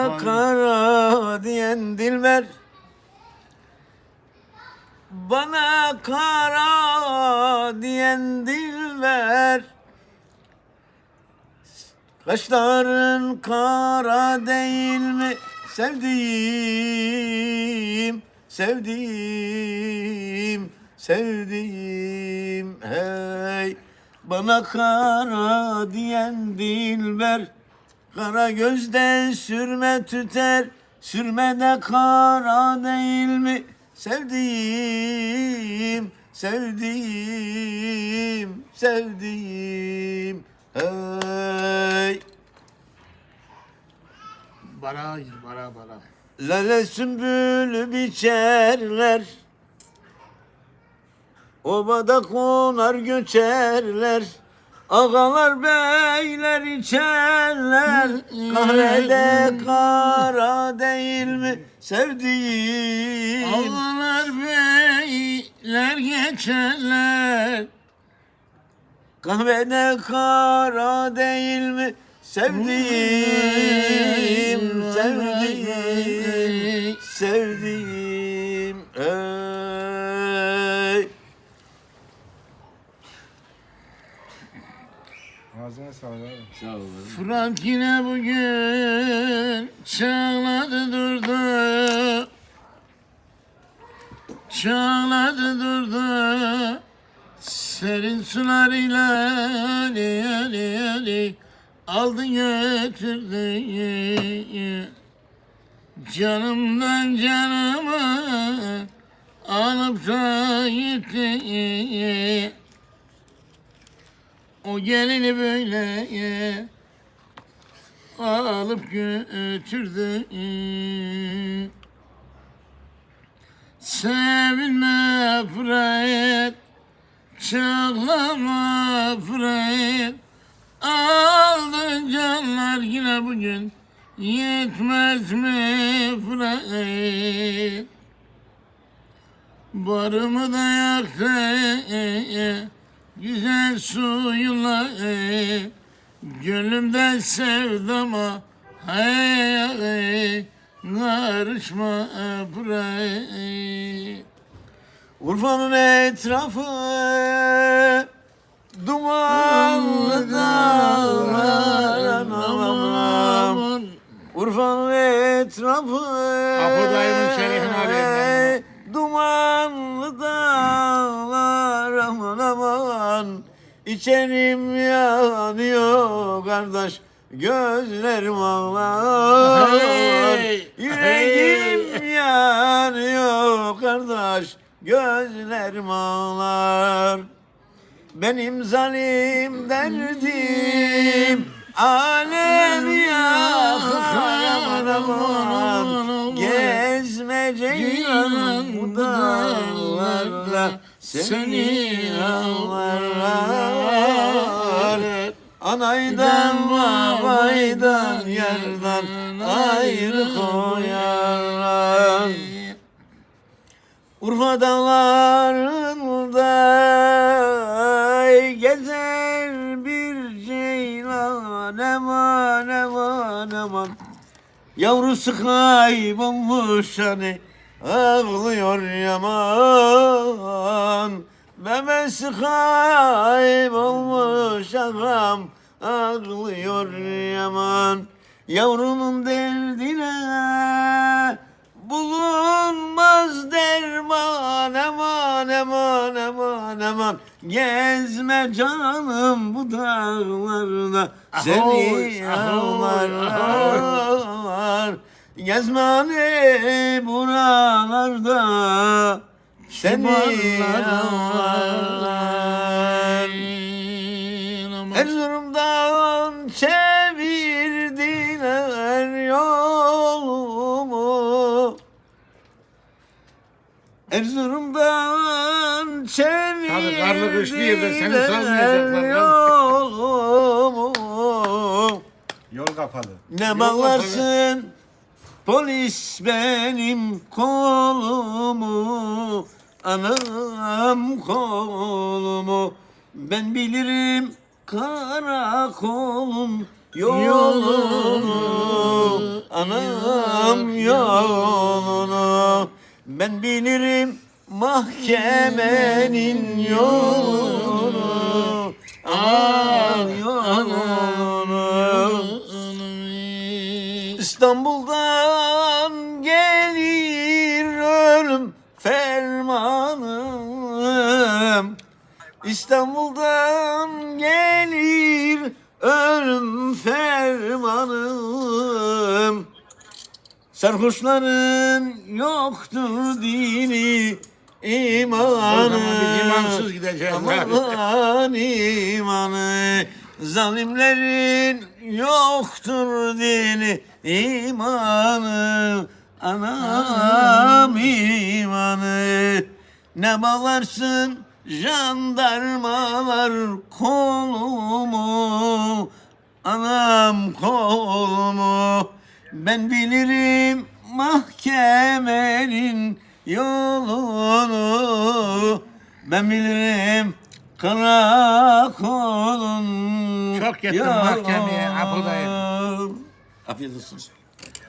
Kara diyen dilber. Bana kara diyen dilber. Kaşların kara değil mi? Sevdiğim Sevdiğim Sevdiğim. Hey Bana kara diyen dilber Kara gözden sürme tüter, sürme de kara değil mi? Sevdiğim, sevdiğim, sevdiğim. Hey. Bara gir bara bara. Lale sümbül biçerler, obada konar göçerler. Ağalar beyler içerler. Kahvede kara değil mi sevdiğim Ağlar beyler geçerler. Kahvede kara değil mi sevdiğim Sevdiğim Sevdiğim Ağzına sağlık abi. Sağ olun Fırat yine bugün çağladı durdu. Çağladı durdu. Serin sularıyla ali ali ali aldı götürdü. Canımdan canıma alıp da gitti. O gelini böyle alıp götürdü. Sevinme Fırat, çağlama Fırat. Aldın canlar yine bugün, yetmez mi Fırat? Barımı da yaktı, güzel suyunla Gönlümden sevdama hey hey karışma buraya. Urfa'nın etrafı dumanlı dağlar anam. Urfa'nın etrafı Apo dayımın şerefine alayım Dumanlı dağlar aman aman İçerim yanıyor kardeş Gözlerim ağlar Hey, Yüreğim yanıyor kardeş Gözlerim ağlar benim zalim derdim alem yakar aman. Gezmeceğim bu dağlarda seni ağlar Anaydan babaydan yerden ayrı koyarlar. Urfa dağlarında gezer bir ceylan eman eman eman Yavrusu kaybolmuş hani ağlıyor yaman. Bebesi kaybolmuş ağam ağlıyor yaman Yavrumun derdine. Bulunmaz derman Eman eman eman eman Gezme canım bu dağlarda. Seni Ahoy, ahoy, ağlar. Gezme hani buralarda. Seni ağlar Erzurum'dan çevirdiler karlı kışlı yerde seni salmayacaklar lan. yolumu Yol kapalı. Ne bağlarsın? polis benim kolumu Anam kolumu. Ben bilirim karakolun yolunu Anam yolunu Ben bilirim mahkemenin yolunu Anam yolunu. İstanbul'dan gelir ölüm fermanım. İstanbul'dan gelir ölüm fermanım Sarhoşların yoktur dini imanı. O zaman biz imansız gideceğiz abi. Aman imanı. Zalimlerin yoktur dini imanı. Anam imanı. Ne bağlarsın jandarmalar kolumu? Anam kolumu Ben bilirim mahkemenin yolunu Ben bilirim karakolun Çok gittim yolunu. mahkemeye, Apo dayı. Afiyet olsun.